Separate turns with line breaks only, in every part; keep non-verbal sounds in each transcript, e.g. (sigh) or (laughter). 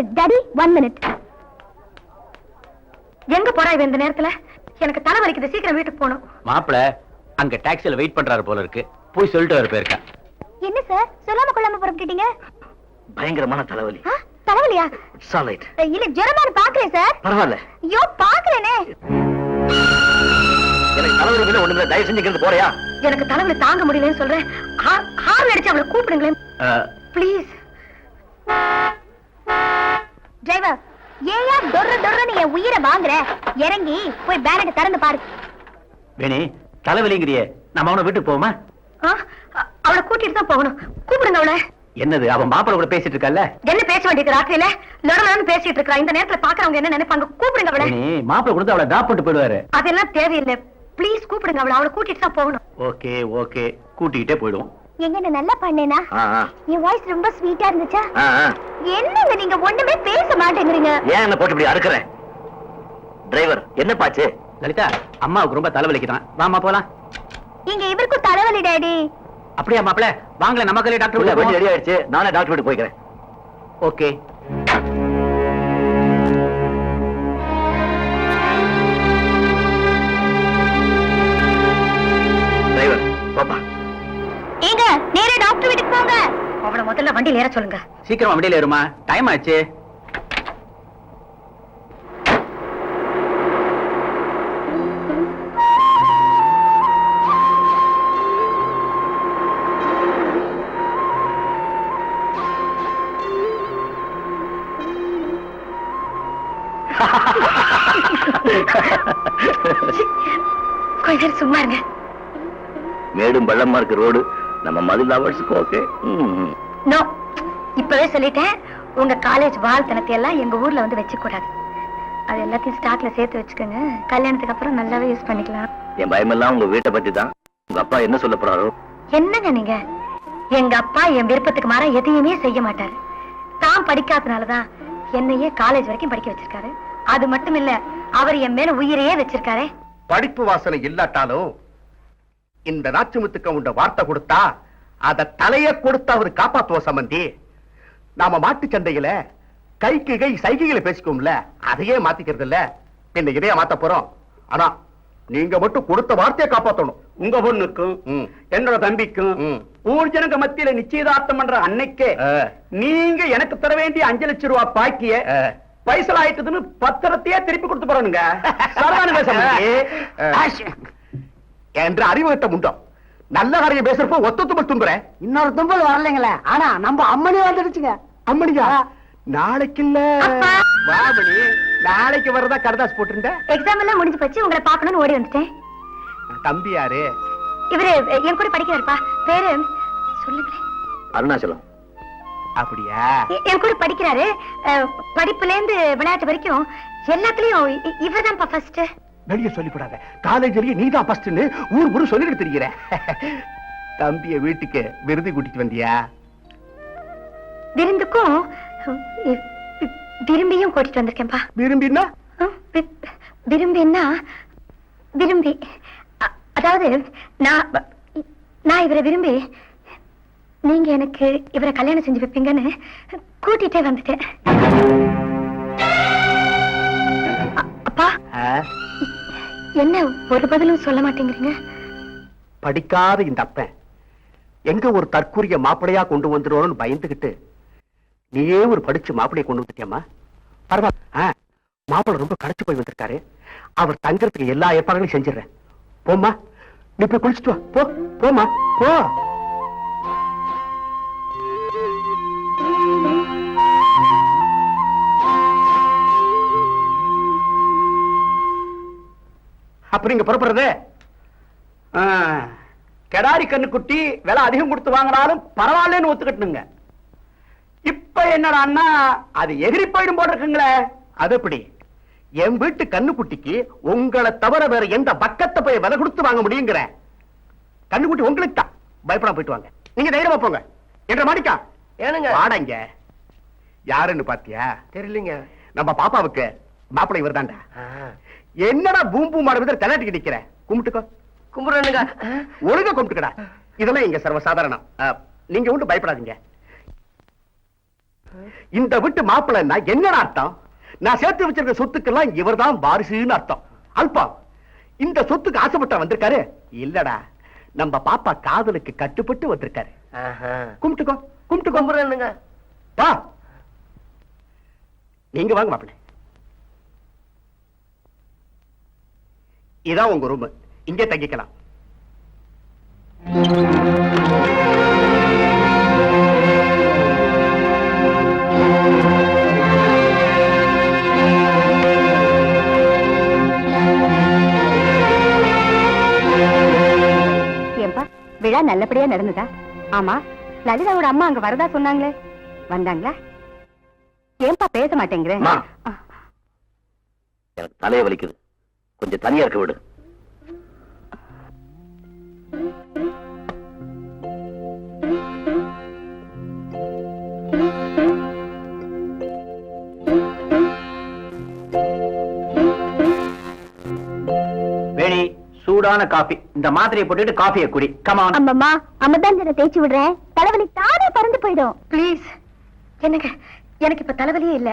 Minute daddy one minute
எங்க போறா இவ இந்த நேரத்துல? எனக்கு தலை வலிக்குது சீக்கிரம் வீட்டுக்கு போகணும்.
மாப்பிள அங்க டாக்ஸில வெயிட் பண்றாரு போல இருக்கு. போய் சொல்லிட்டு வர போயிருக்கா.
என்ன சார்? சொல்லாம கொள்ளாம புறப்பட்டுட்டீங்க?
பயங்கரமான தலைவலி.
தலைவலியா?
ரைட்
இல்ல ஜுரமானு பாக்குறேன் சார்?
பரவாயில்ல.
ஐயோ பாக்குறேனே
எனக்கு தலைவலி ஒண்ணுமே தயவு செஞ்சு போறியா?
எனக்கு தலைவலி தாங்க முடியலன்னு சொல்றேன். ஹா- ஹார்ன் அடிச்சு அவளை கூப்பிடுங்களேன். ப்ளீஸ்
டிரைவர் ஏயா டொர்ரு டொர்ருன்னு என் உயிரை வாங்குற? இறங்கி போய் பேனட்டை திறந்து பாரு.
வேணி தலைவலிங்கிறியே. நம்ம அவனை வீட்டுக்கு போவோமா?
அவளை கூட்டிட்டு தான் போகணும். கூப்பிடுங்க அவளை.
என்னது அவன் மாப்பிள கூட பேசிட்டு இருக்கல்ல
என்ன பேச வேண்டியது ராத்திரியில? லொடலன்னு பேசிட்டு இருக்கா. இந்த நேரத்துல பாக்குறவங்க என்ன நினைப்பாங்க? கூப்பிடுங்க அவளை.
வேணி மாப்பிள கொடுத்து அவளை டிராப் பண்ணிட்டு போயிடுவாரு.
அதெல்லாம் தேவையில்லை. ப்ளீஸ் கூப்பிடுங்க அவளை. அவளை கூட்டிட்டு தான் போகணும்.
Okay okay. கூட்டிக்கிட்டே போயிடுவோம்.
எங்க நல்லா பண்ணேனா. என் வாய்ஸ் ரொம்ப ஸ்வீட்டா இருந்துச்சா. என்னங்க நீங்க ஒண்ணுமே பேச மாட்டேங்கிறீங்க?
ஏன் என்ன போட்டு இப்படி அறுக்குறேன்? டிரைவர் என்ன பாச்சு
லலிதா அம்மாவுக்கு ரொம்ப தலைவலிக்குதான். வாமா போலாம்.
இங்க இவருக்கும் தலைவலி டாடி.
அப்படியா மாப்பிள? வாங்கல நமக்கே டாக்டர்
ரெடி ஆயிடுச்சு. நானே டாக்டர் வீட்டுக்கு போய்க்கிறேன்.
ஓகே.
வண்டியில ஏற சொல்லுங்க.
சீக்கிரமா வண்டியில ஏறுமா. டைம் ஆச்சு.
கொஞ்ச நேரம் சும்மா இருங்க.
மேடும் பள்ளமா இருக்க ரோடு. நம்ம மதில் லவர்ஸுக்கு ஓகே
நோ இப்பவே சொல்லிட்டேன். உங்க காலேஜ் வாழ்த்தனத்தை எல்லாம் எங்க ஊர்ல வந்து வச்சுக்க கூடாது அது எல்லாத்தையும் ஸ்டாக்ல சேர்த்து வச்சுக்கோங்க. கல்யாணத்துக்கு அப்புறம் நல்லாவே யூஸ் பண்ணிக்கலாம்.
என் பயமெல்லாம் உங்க வீட்டை பத்தி தான் உங்க அப்பா என்ன சொல்ல போறாரோ?
என்னங்க நீங்க? எங்க அப்பா என் விருப்பத்துக்கு மாற எதையுமே செய்ய மாட்டாரு. தான் படிக்காதனாலதான் என்னையே காலேஜ் வரைக்கும் படிக்க வச்சிருக்காரு. அது மட்டும் இல்ல அவர் என் மேல உயிரையே வச்சிருக்காரே.
படிப்பு வாசனை இல்லாட்டாலும் இந்த நாச்சுமுத்துக்க உண்ட வார்த்தை கொடுத்தா அத தலைய கொடுத்து அவர் காப்பாத்துவ சம்பந்தி நாம மாட்டு சந்தையில கைக்கு கை சைகைகளை பேசிக்கோம்ல அதையே மாத்திக்கிறது இல்ல பின்ன இதைய மாத்த போறோம் ஆனா நீங்க மட்டும் கொடுத்த வார்த்தையை காப்பாத்தணும்
உங்க பொண்ணுக்கும். என்னோட தம்பிக்கும். ஊர் ஜனங்க மத்தியில நிச்சயதார்த்தம் பண்ற அன்னைக்கே. நீங்க எனக்கு தர வேண்டிய அஞ்சு லட்சம் ரூபாய் பாக்கிய. பைசல் ஆயிட்டதுன்னு பத்திரத்தையே திருப்பி கொடுத்து போறனுங்க.
என்ற அறிவுகட்ட முண்டம் நல்ல காரியம் பேசுறப்போ ஒத்தத்து தும்புற
இன்னொரு தும்பல் வரலைங்களே. ஆனா நம்ம அம்மனி வந்துடுச்சுங்க.
அம்மனியா? நாளைக்கு இல்ல. வாபடி நாளைக்கு வரதா கடதாஸ் போட்டிருந்த?
எக்ஸாம் எல்லாம் முடிஞ்சு போச்சு உங்களை பார்க்கணும்னு ஓடி வந்துட்டேன்.
தம்பி யாரு?
இவரு என் கூட படிக்கிறாருப்பா. பேரு சொல்லுங்களேன்
அருணாச்சலம்.
அப்படியா?
என் கூட படிக்கிறாரு. படிப்புல இருந்து விளையாட்டு வரைக்கும் எல்லாத்துலயும் இவர் தான்ப்பா ஃபர்ஸ்ட்
வெளிய சொல்லிவிடாத காலேஜ்லயே நீதான் ஃபர்ஸ்ட்னு ஊர் ஊர் சொல்லிட்டு தெரிகிற தம்பிய வீட்டுக்கு விருது கூட்டிட்டு வந்தியா?
விருந்துக்கும் விரும்பியும் கூட்டிட்டு வந்திருக்கேன்ப்பா
விரும்பினா
அஹ், வி- விரும்பின்னா விரும்பி அதாவது நான் நான் இவரை விரும்பி நீங்க எனக்கு இவரை கல்யாணம் செஞ்சு வைப்பீங்கன்னு கூட்டிட்டே வந்துட்டேன். அப்பா. என்ன ஒரு பதிலும் சொல்ல மாட்டேங்கிறீங்க?
படிக்காத இந்த அப்பன். எங்க ஒரு தற்கூரிய மாப்பிளையா கொண்டு வந்துருவோம்னு பயந்துகிட்டு நீயே ஒரு படிச்சு மாப்பிளைய கொண்டு வந்துட்டியம்மா? பரவாயில்ல. மாப்பிள்ளை ரொம்ப கடைச்சு போய் வந்திருக்காரு. அவர் தங்கறதுக்கு எல்லா ஏற்பாடுகளையும் செஞ்சிடறேன். போம்மா நீ போய் குளிச்சுட்டு வா. போ போம்மா போ. அப்புறம் இங்க புறப்படுறது?
ஆ, கெடாரி கண்ணுக்குட்டி விலை அதிகம் கொடுத்து வாங்கினாலும் பரவாயில்லன்னு ஒத்துக்கட்டுங்க இப்ப என்னடான்னா அது எகிரி போயிடும் போல இருக்குங்களே.
அது எப்படி? என் வீட்டு கண்ணுக்குட்டிக்கு உங்களை தவிர வேற எந்த பக்கத்தை போய் விலை கொடுத்து வாங்க முடியுங்கிற. கண்ணுக்குட்டி உங்களுக்கு தான். பயப்படாம போயிட்டு வாங்க. நீங்க தைரியமா போங்க. என்ற மாடிக்கா
ஏனுங்க.
வாடங்க யாருன்னு பாத்தியா?
தெரியலீங்க.
நம்ம பாப்பாவுக்கு மாப்பிள்ளை இவர்தான்டா. என்னடா பூம் பூம் மாட விதர் நிக்கிற? கும்பிட்டுக்கோ.
கும்பிடுறேனுங்க.
ஒழுங்கா கும்பிட்டுக்கடா. இதெல்லாம் இங்க சர்வசாதாரணம். நீங்க ஒன்றும் பயப்படாதீங்க. இந்த வீட்டு மாப்பிள்ளைன்னா என்ன அர்த்தம்? நான் சேர்த்து வச்சிருக்க சொத்துக்கெல்லாம் இவர்தான் வாரிசுன்னு அர்த்தம். அல்பா இந்த சொத்துக்கு ஆசைப்பட்ட வந்திருக்காரு? இல்லடா. நம்ம பாப்பா காதலுக்கு கட்டுப்பட்டு வந்திருக்காரு. கும்பிட்டுக்கோ கும்பிட்டு கும்பிடுறேனுங்க. வா. நீங்க வாங்க மாப்பிள்ளை. இதான் உங்க ரூம் இங்கே தங்கிக்கலாம்.
ஏன்பா விழா நல்லபடியா நடந்ததா? ஆமா லலிதாவோட அம்மா அங்க வரதா சொன்னாங்களே. வந்தாங்களா? ஏன்பா பேச மாட்டேங்கிற.
அம்மா. எனக்கு தலையை வலிக்குது. கொஞ்சம் தனியா இருக்க விடு.
வேணி சூடான காபி இந்த மாத்திரையை போட்டுட்டு காஃபியை குடி. கமான்
அம்மம்மா அம்மதான் தேய்ச்சி விடுறேன். தலைவலி தானே பறந்து போயிடும்.
ப்ளீஸ் என்னங்க? எனக்கு இப்ப தலைவலியே இல்ல.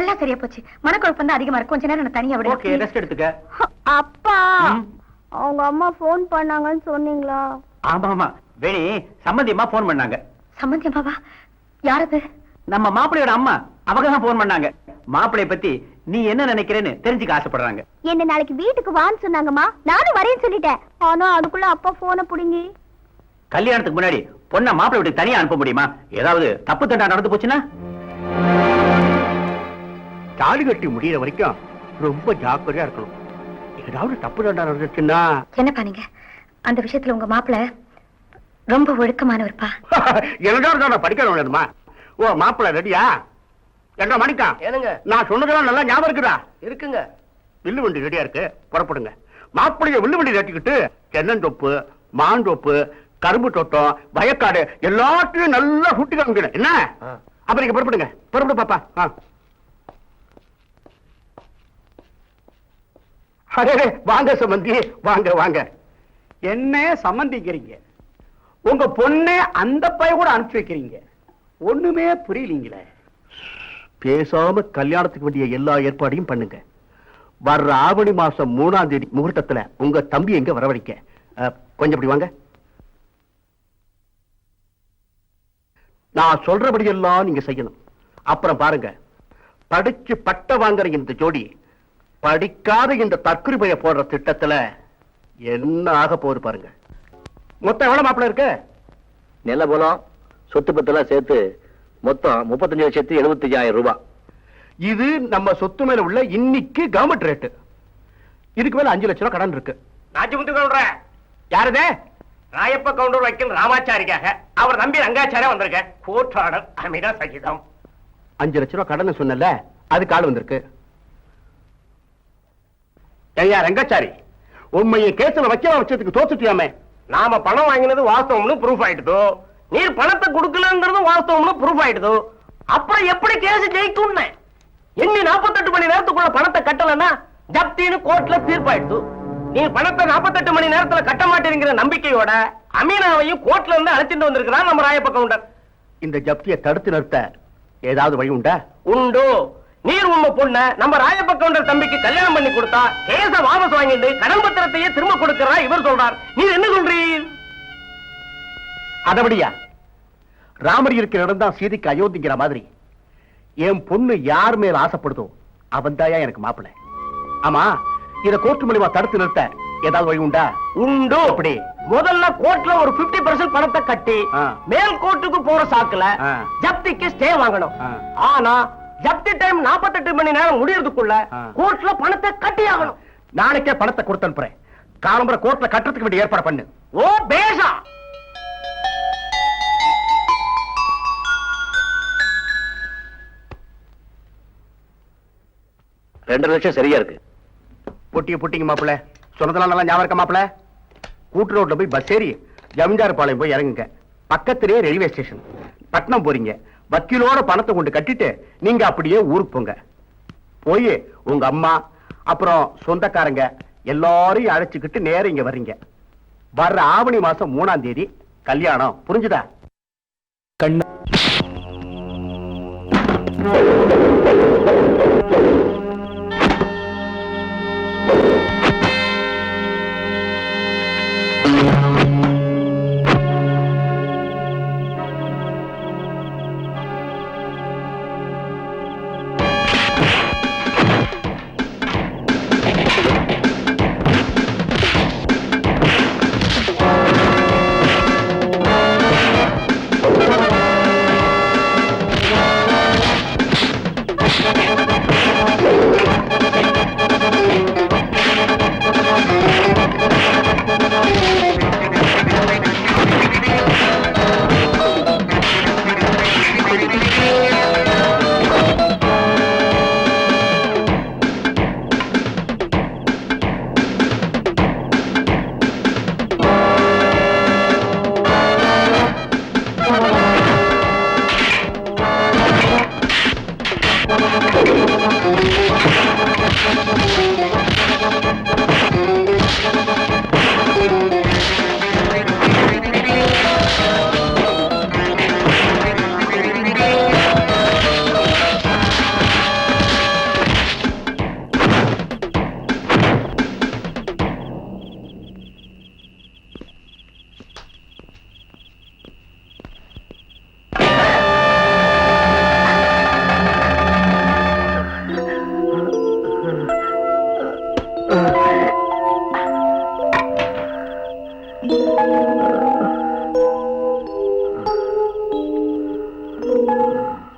எல்லாம் சரியா போச்சு. மனக்குழப்பம் தான் அதிகமா இருக்கு. கொஞ்ச நேரம் நான் தனியா
ஓகே
விட
ரெஸ்ட் எடுத்துக்க.
அப்பா. அவங்க அம்மா போன் பண்ணாங்கன்னு சொன்னீங்களா?
ஆமா ஆமா. வேணி சம்மந்தியமா போன் பண்ணாங்க.
சம்பந்தி அம்மாவா யாரது?
நம்ம மாப்பிள்ளையோட அம்மா. அவங்க தான் போன் பண்ணாங்க. மாப்பிளைய பத்தி நீ என்ன நினைக்கிறேன்னு தெரிஞ்சுக்க ஆசைப்படுறாங்க.
என்ன நாளைக்கு வீட்டுக்கு வான்னு சொன்னாங்கம்மா. நானும் வரேன்னு சொல்லிட்டேன். ஆனா அதுக்குள்ள அப்பா போனை புடுங்கி.
கல்யாணத்துக்கு முன்னாடி பொண்ண மாப்பிள்ளை வீட்டுக்கு தனியா அனுப்ப முடியுமா? ஏதாவது தப்பு தண்டா நடந்து போச்சுன்னா?
தாலி கட்டி முடியிற வரைக்கும் ரொம்ப ஜாக்கிரதையா இருக்கணும். ஏதாவது தப்பு தண்டா நடந்துச்சுன்னா
என்னப்பா நீங்க? அந்த விஷயத்துல உங்க மாப்பிள ரொம்ப ஒழுக்கமானவர்ப்பா? (laughs)
என்னடா நான் படிக்கணும் வேணுமா ஓ மாப்பிள்ளை ரெடியா? என்ன மணிக்கா?
ஏனுங்க
நான் சொன்னதெல்லாம் நல்லா ஞாபகம் இருக்குதா?
இருக்குங்க.
வில்லு வண்டி ரெடியா இருக்கு புறப்படுங்க. மாப்பிள்ளைய வில்லு வண்டி கட்டிக்கிட்டு தென்னந்தொப்பு மாந்தொப்பு கரும்பு தோட்டம் வயக்காடு எல்லாத்தையும் நல்லா சுட்டி காமிக்கணும் என்ன அப்ப நீங்க புறப்படுங்க. புறப்படு பாப்பா. ஆ. அடே, வாங்க சம்பந்தி வாங்க வாங்க.
என்ன சம்பந்திக்கிறீங்க உங்க பொண்ணை அந்த பைய கூட அனுப்பிச்சு வைக்கிறீங்க. ஒண்ணுமே புரியலீங்களே.
பேசாம கல்யாணத்துக்கு வேண்டிய எல்லா ஏற்பாடையும் பண்ணுங்க. வர்ற ஆவணி மாசம் மூணாம் தேதி முகூர்த்தத்துல உங்க தம்பி எங்க வரவழைக்க? கொஞ்சம் இப்படி வாங்க. நான் சொல்றபடியெல்லாம் நீங்க செய்யணும். அப்புறம் பாருங்க. படிச்சு பட்ட வாங்குற இந்த ஜோடி படிக்காத இந்த தற்குறி பைய போடுற திட்டத்துல என்ன ஆக போகுது பாருங்க. மொத்தம் எவ்வளவு மாப்பிள்ள இருக்கு?
நில போலம். சொத்து பத்தெல்லாம் சேர்த்து மொத்தம் முப்பத்தஞ்சு லட்சத்தி எழுபத்தஞ்சாயிரம் ரூபாய்.
இது நம்ம சொத்து மேல உள்ள இன்னைக்கு கவர்மெண்ட் ரேட்டு இதுக்கு மேல அஞ்சு லட்சம் ரூபாய் கடன் இருக்கு.
நாச்சிமுத்து கவுண்டர். யாருதே? ராயப்ப கவுண்டர் வைக்கல் ராமாச்சாரிக்காக அவர் நம்பி ரங்காச்சாரியா வந்திருக்க கோர்ட் ஆர்டர் அமிதா சகிதம்
அஞ்சு லட்சம் ரூபாய் கடன் சொன்னல அது கால் வந்திருக்கு. ஐயா ரங்காச்சாரி. உண்மையை கேஸ்ல வைக்க வச்சதுக்கு தோத்துட்டியாமே.
நாம பணம் வாங்கினது வாஸ்தவம்னு ப்ரூஃப் ஆயிடுதோ? நீர் பணத்தை கொடுக்கலங்கிறது வாஸ்தவம்னு ப்ரூஃப் ஆயிடுதோ? அப்புறம் எப்படி கேஸ் ஜெயிக்கும்னு? எண்ணி 48 மணி நேரத்துக்குள்ள பணத்தை கட்டலன்னா ஜப்தின்னு கோர்ட்ல தீர்ப்பாயிடுது. நீ பணத்தை 48 மணி நேரத்துல கட்ட மாட்டேங்கிற நம்பிக்கையோட அமீனாவையும் கோர்ட்ல இருந்து அழைச்சிட்டு வந்திருக்கிறான் நம்ம ராயப்ப கவுண்டர்.
இந்த ஜப்தியை தடுத்து நிறுத்த ஏதாவது வழி உண்டா?
உண்டு? நீர் உண்மை பொண்ண நம்ம ராயப்ப கவுண்டர் தம்பிக்கு கல்யாணம் பண்ணி கொடுத்தா கேஸ வாபஸ் வாங்கிட்டு கடன் பத்திரத்தையே திரும்ப கொடுக்கிறா இவர் சொல்றார் நீர் என்ன சொல்றீர்
அதபடியா ராமர் இருக்கிற இடம் தான் சீதைக்கு அயோத்திங்கிற மாதிரி என் பொண்ணு யார் மேல ஆசைப்படுதோ அவன் எனக்கு மாப்பிள்ளை ஆமா இத கோர்ட்டு மூலியமா தடுத்து நிறுத்த ஏதாவது வழி உண்டா
உண்டு
அப்படி.
முதல்ல கோர்ட்ல ஒரு 50% பணத்தை கட்டி. மேல் கோர்ட்டுக்கு போற சாக்குல. ஜப்திக்கு ஸ்டே வாங்கணும். ஆனா ஜப்தி டைம் 48 மணி நேரம் முடியறதுக்குள்ள. கோர்ட்ல பணத்தை கட்டி ஆகணும்
நாளைக்கே பணத்தை கொடுத்து அனுப்புறேன். காலம்பர கோர்ட்ல கட்டுறதுக்கு வேண்டிய ஏற்பாடு பண்ணு.
ஓ பேஷா
ரெண்டரை லட்சம் சரியா இருக்கு.
பொட்டிய பொட்டிங்க மாப்பிள சொன்னதெல்லாம் நல்லா ஞாபகம் இருக்க மாப்பிள கூட்டு ரோட்ல போய் பஸ் ஏறி ஜமீன்தார் பாளையம் போய் இறங்குங்க. பக்கத்திலேயே ரயில்வே ஸ்டேஷன் பட்னம் போறீங்க. வக்கீலோட பணத்தை கொண்டு கட்டிட்டு நீங்க அப்படியே ஊருக்கு போங்க. போய் உங்க அம்மா அப்புறம் சொந்தக்காரங்க எல்லாரையும் அழைச்சுக்கிட்டு நேரம் இங்க வர்றீங்க. வர்ற ஆவணி மாசம் மூணாம் தேதி கல்யாணம். புரிஞ்சுதா?
ஆ Thank you.